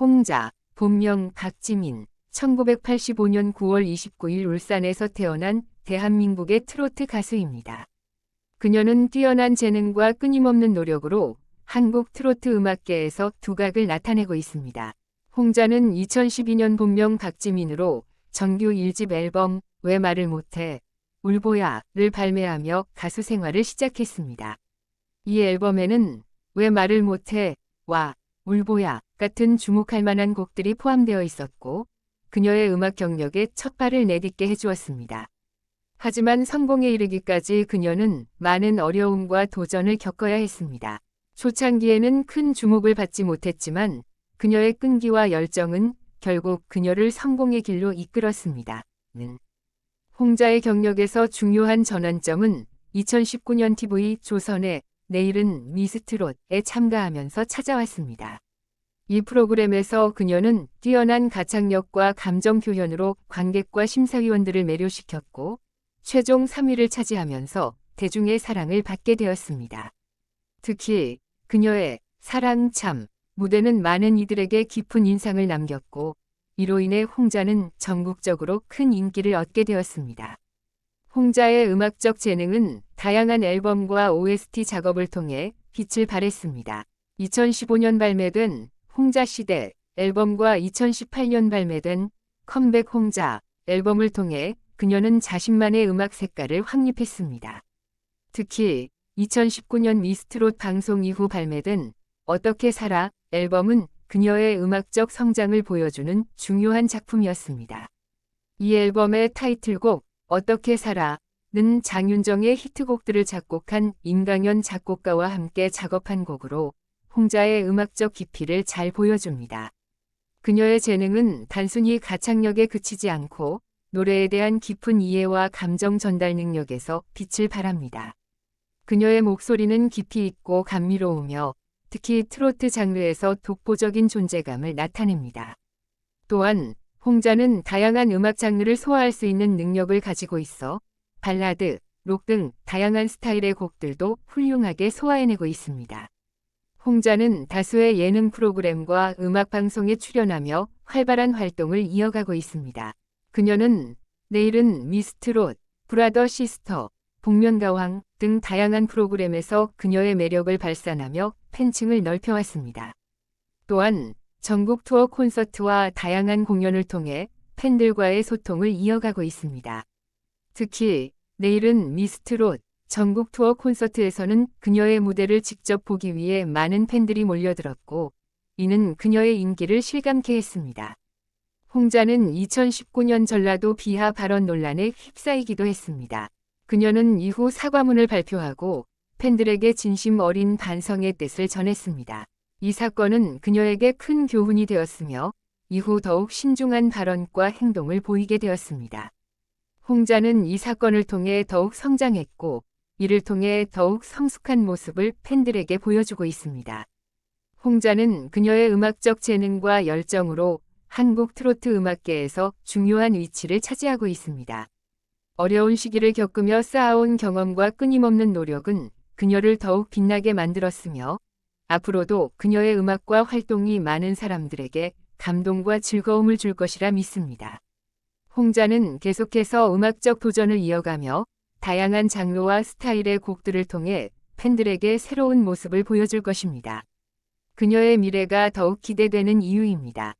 홍자, 본명 박지민, 1985년 9월 29일 울산에서 태어난 대한민국의 트로트 가수입니다. 그녀는 뛰어난 재능과 끊임없는 노력으로 한국 트로트 음악계에서 두각을 나타내고 있습니다. 홍자는 2012년 본명 박지민으로 정규 1집 앨범 왜 말을 못해 울보야를 발매하며 가수 생활을 시작했습니다. 이 앨범에는 왜 말을 못해 와 울보야 같은 주목할 만한 곡들이 포함되어 있었고 그녀의 음악 경력에 첫 발을 내딛게 해주었습니다. 하지만 성공에 이르기까지 그녀는 많은 어려움과 도전을 겪어야 했습니다. 초창기에는 큰 주목을 받지 못했지만 그녀의 끈기와 열정은 결국 그녀를 성공의 길로 이끌었습니다. 는 홍자의 경력에서 중요한 전환점은 2019년 TV 조선의 내일은 미스트롯에 참가하면서 찾아왔습니다. 이 프로그램에서 그녀는 뛰어난 가창력과 감정 표현으로 관객과 심사위원들을 매료시켰고 최종 3위를 차지하면서 대중의 사랑을 받게 되었습니다. 특히 그녀의 사랑 참 무대는 많은 이들에게 깊은 인상을 남겼고 이로 인해 홍자는 전국적으로 큰 인기를 얻게 되었습니다. 홍자의 음악적 재능은 다양한 앨범과 OST 작업을 통해 빛을 발했습니다. 2015년 발매된 홍자 시대 앨범과 2018년 발매된 컴백 홍자 앨범을 통해 그녀는 자신만의 음악 색깔을 확립했습니다. 특히 2019년 미스트롯 방송 이후 발매된 어떻게 살아 앨범은 그녀의 음악적 성장을 보여주는 중요한 작품이었습니다. 이 앨범의 타이틀곡 어떻게 살아 는 장윤정의 히트곡들을 작곡한 임강현 작곡가와 함께 작업한 곡으로 홍자의 음악적 깊이를 잘 보여줍니다. 그녀의 재능은 단순히 가창력에 그치지 않고 노래에 대한 깊은 이해와 감정 전달 능력에서 빛을 발합니다. 그녀의 목소리는 깊이 있고 감미로우며 특히 트로트 장르에서 독보적인 존재감을 나타냅니다. 또한 홍자는 다양한 음악 장르를 소화할 수 있는 능력을 가지고 있어 발라드, 록 등 다양한 스타일의 곡들도 훌륭하게 소화해내고 있습니다. 홍자는 다수의 예능 프로그램과 음악 방송에 출연하며 활발한 활동을 이어가고 있습니다. 그녀는 내일은 미스트롯, 브라더 시스터, 복면가왕 등 다양한 프로그램에서 그녀의 매력을 발산하며 팬층을 넓혀왔습니다. 또한 전국 투어 콘서트와 다양한 공연을 통해 팬들과의 소통을 이어가고 있습니다. 특히 내일은 미스트롯 전국 투어 콘서트에서는 그녀의 무대를 직접 보기 위해 많은 팬들이 몰려들었고 이는 그녀의 인기를 실감케 했습니다. 홍자는 2019년 전라도 비하 발언 논란에 휩싸이기도 했습니다. 그녀는 이후 사과문을 발표하고 팬들에게 진심 어린 반성의 뜻을 전했습니다. 이 사건은 그녀에게 큰 교훈이 되었으며 이후 더욱 신중한 발언과 행동을 보이게 되었습니다. 홍자는 이 사건을 통해 더욱 성장했고 이를 통해 더욱 성숙한 모습을 팬들에게 보여주고 있습니다. 홍자는 그녀의 음악적 재능과 열정으로 한국 트로트 음악계에서 중요한 위치를 차지하고 있습니다. 어려운 시기를 겪으며 쌓아온 경험과 끊임없는 노력은 그녀를 더욱 빛나게 만들었으며 앞으로도 그녀의 음악과 활동이 많은 사람들에게 감동과 즐거움을 줄 것이라 믿습니다. 홍자는 계속해서 음악적 도전을 이어가며 다양한 장르와 스타일의 곡들을 통해 팬들에게 새로운 모습을 보여줄 것입니다. 그녀의 미래가 더욱 기대되는 이유입니다.